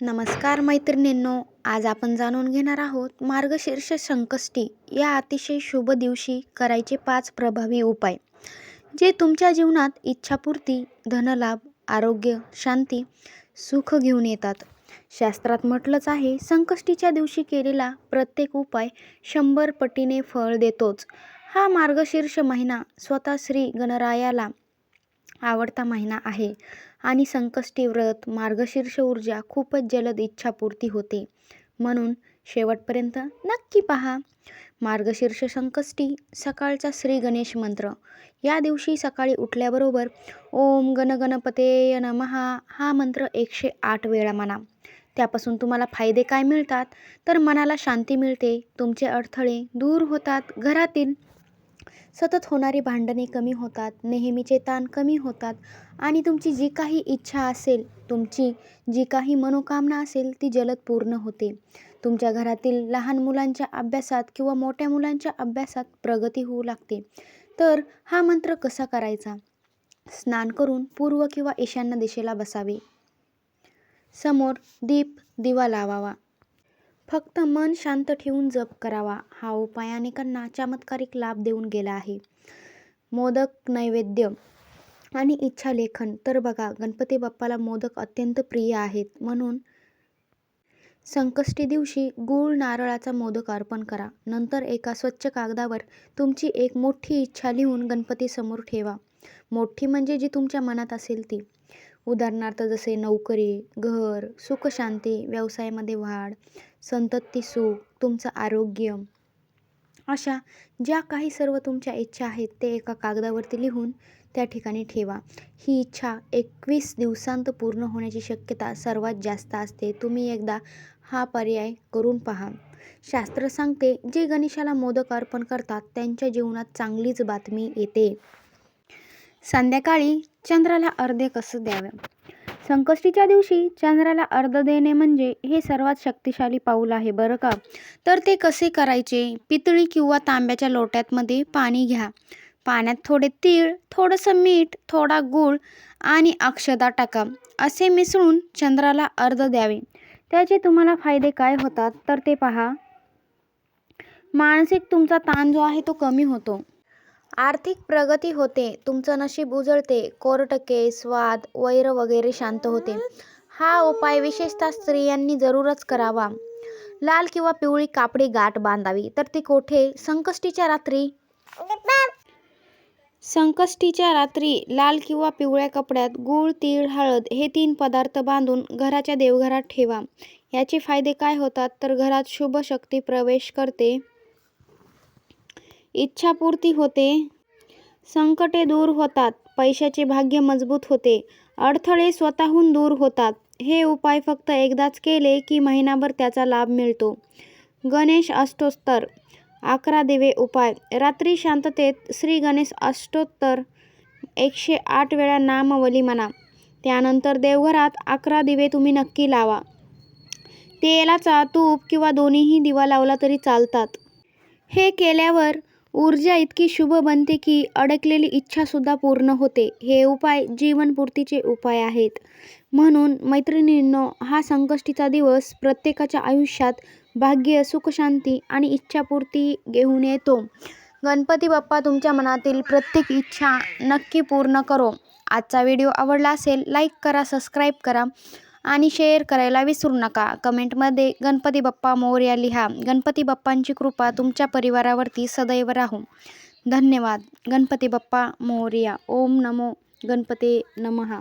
नमस्कार मैत्रिणींनो आज आपण जाणून घेणार आहोत मार्गशीर्ष संकष्टी या अतिशय शुभ दिवशी करायचे पाच प्रभावी उपाय जे तुमच्या जीवनात इच्छापूर्ती धनलाभ आरोग्य शांती सुख घेऊन येतात. शास्त्रात म्हटलंच आहे संकष्टीच्या दिवशी केलेला प्रत्येक उपाय शंभर पटीने फळ देतोच. हा मार्गशीर्ष महिना स्वतः श्री गणरायाला आवडता महिना आहे. आणि संकष्टी व्रत मार्गशीर्ष ऊर्जा खूपच जलद इच्छापूर्ती होते. म्हणून शेवटपर्यंत नक्की पहा. मार्गशीर्ष संकष्टी सकाळचा श्री गणेश मंत्र. या दिवशी सकाळी उठल्याबरोबर ओम गणगणपते नमहा हा मंत्र एकशे आठ वेळा म्हणा. त्यापासून तुम्हाला फायदे काय मिळतात? तर मनाला शांती मिळते तुमचे अडथळे दूर होतात घरातील सतत होणारी भांडणे कमी होतात नेहमीचे ताण कमी होतात आणि तुमची जी काही इच्छा असेल तुमची जी काही मनोकामना असेल ती जलद पूर्ण होते. तुमच्या घरातील लहान मुलांच्या अभ्यासात किंवा मोठ्या मुलांच्या अभ्यासात प्रगती होऊ लागते. तर हा मंत्र कसा करायचा? स्नान करून पूर्व किंवा ईशान्य दिशेला बसावे. समोर दीप दिवा लावावा. फक्त मन शांत ठेवून जप करावा. हा उपाय अनेकांना चमत्कारिक लाभ देऊन गेला आहे. मोदक नैवेद्य आणि इच्छा लेखन. तर बघा गणपती बाप्पाला मोदक अत्यंत प्रिय आहेत. म्हणून संकष्टी दिवशी गूळ नारळाचा मोदक अर्पण करा. नंतर एका स्वच्छ कागदावर तुमची एक मोठी इच्छा लिहून गणपतीसमोर ठेवा. मोठी म्हणजे जी तुमच्या मनात असेल ती. उदाहरणार्थ जसे नोकरी घर सुखशांती व्यवसायामध्ये वाढ संतती सुख तुमचं आरोग्य. अशा ज्या काही सर्व तुमच्या इच्छा आहेत ते एका कागदावरती लिहून त्या ठिकाणी ठेवा. ही इच्छा एकवीस दिवसांत पूर्ण होण्याची शक्यता सर्वात जास्त असते. तुम्ही एकदा हा पर्याय करून पहा. शास्त्र सांगते जे गणेशाला मोदक अर्पण करतात त्यांच्या जीवनात चांगलीच बातमी येते. संध्याकाळी चंद्राला अर्धे कसं द्यावे? संकष्टीच्या दिवशी चंद्राला अर्ध देणे म्हणजे हे सर्वात शक्तिशाली पाऊल आहे बरं का? तर ते कसे करायचे? पितळी किंवा तांब्याच्या लोट्यातमध्ये पाणी घ्या. पाण्यात थोडे तीळ थोडंसं मीठ थोडा गूळ आणि अक्षदा टाका. असे मिसळून चंद्राला अर्ध द्यावे. त्याचे तुम्हाला फायदे काय होतात? तर ते पहा. मानसिक तुमचा ताण जो आहे तो कमी होतो. आर्थिक प्रगती होते तुमचं नशीब उजळते कोर्ट केस वाद वैर वगैरे शांत होते. हा उपाय विशेषतः स्त्रियांनी जरूरच करावा. लाल किंवा पिवळी कापडी गाठ बांधावी. तर ती कोठे? संकष्टीच्या रात्री? संकष्टीच्या रात्री लाल किंवा पिवळ्या कपड्यात गूळ तीळ हळद हे तीन पदार्थ बांधून घराच्या देवघरात ठेवा. याचे फायदे काय होतात? तर घरात शुभ शक्ती प्रवेश करते. इच्छापूर्ती होते. संकटे दूर होतात. पैशाचे भाग्य मजबूत होते. अडथळे स्वतःहून दूर होतात. हे उपाय फक्त एकदाच केले की महिनाभर त्याचा लाभ मिळतो. गणेश अष्टोत्तर. अकरा दिवे उपाय. रात्री शांततेत श्री गणेश अष्टोत्तर. एकशे आठ वेळा नामवली म्हणा. त्यानंतर देवघरात अकरा दिवे तुम्ही नक्की लावा. तेलाचा तूप किंवा दोन्हीही दिवा लावला तरी चालतात. हे केल्यावर ऊर्जा इतकी शुभ बनते की अडकलेली इच्छासुद्धा पूर्ण होते. हे उपाय जीवनपूर्तीचे उपाय आहेत. म्हणून मैत्रिणींनो हा संकष्टीचा दिवस प्रत्येकाच्या आयुष्यात भाग्य सुखशांती आणि इच्छापूर्ती घेऊन येतो. गणपती बाप्पा तुमच्या मनातील प्रत्येक इच्छा नक्की पूर्ण करो. आजचा व्हिडिओ आवडला असेल लाईक करा सबस्क्राईब करा. आणि शेअर करायला विसरू नका. कमेंटमध्ये गणपती बाप्पा मोरया लिहा. गणपती बाप्पांची कृपा तुमच्या परिवारावरती सदैव राहू. धन्यवाद. गणपती बाप्पा मोरया. ओम नमो गणपते नमहा